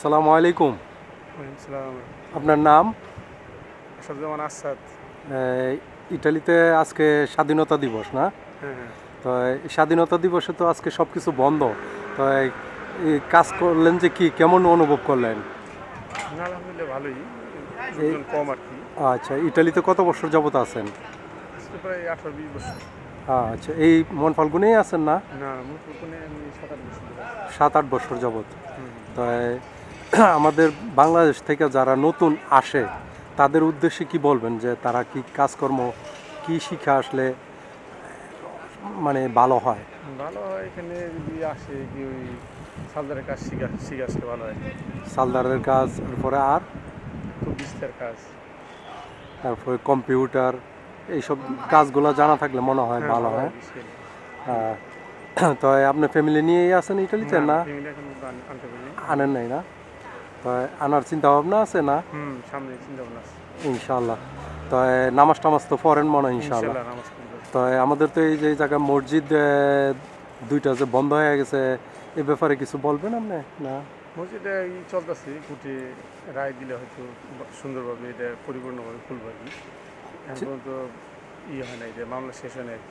আসসালামু আলাইকুম। আপনার নাম? সবজামান আসাদ। ইটালিতে আজকে স্বাধীনতা দিবস না? হ্যাঁ হ্যাঁ। তো স্বাধীনতা দিবসে তো আজকে সব কিছু বন্ধ। তো কাজ করলেন যে কি কেমন অনুভব করলেন? আলহামদুলিল্লাহ ভালোই। কম আর কি। আচ্ছা ইটালিতে কত বছর যাবত আছেন? প্রায় আঠারো বিশ বছর। আচ্ছা এই মন ফাল্গুনেই আছেন না? না সাত আট বছর যাবত। তো আমাদের বাংলাদেশ থেকে যারা নতুন আসে তাদের উদ্দেশ্যে কি বলবেন যে তারা কি কাজকর্ম কি শিখে আসলে মানে ভালো হয়? ভালো হয় এখানে যদি আসে কি ওই সালদারের কাজ শিখা শিখে আসলে ভালো হয়। সালদারের কাজ তারপরে আর? বিস্তার কাজ। তারপরে কম্পিউটার এইসব কাজগুলো জানা থাকলে মনে হয় হ্যাঁ, ভালো হয়। তো আপনি ফ্যামিলি নিয়েই আছেন ইটালিতে না আনেন নাই না? তো আনার চিন্তা ভাবনা আছে না? হুম সামনে চিন্তা ভাবনা আছে। ইনশাল্লাহ তো নামাজ টামাজ তো পড়েন মনে হয় ইনশাল্লাহ ইনশাল্লাহ পড়ব। তো আমাদের তো এই যে জায়গায় মসজিদ দুইটা যে বন্ধ হয়ে গেছে এ ব্যাপারে কিছু বলবেন আপনি? না? মসজিদে চলতেছে কুটে রায় দিলে হয়তো সুন্দরভাবে এটা পরিপূর্ণভাবে খুলবে। আর কি এখন তো ইয়ে হয় না যে মামলা শেষ হয় না আর কি।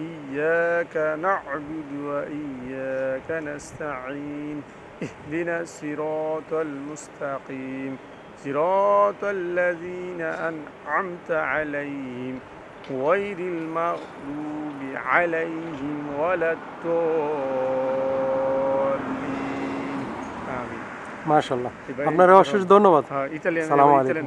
إياك نعبد وإياك نستعين اهدنا الصراط المستقيم. صراط الذين أنعمت عليهم غير المغضوب عليهم ولا الضالين. آمين. ما شاء الله আপনার অশেষ دون হ্যাঁ ইতালিয়ান سلام عليكم।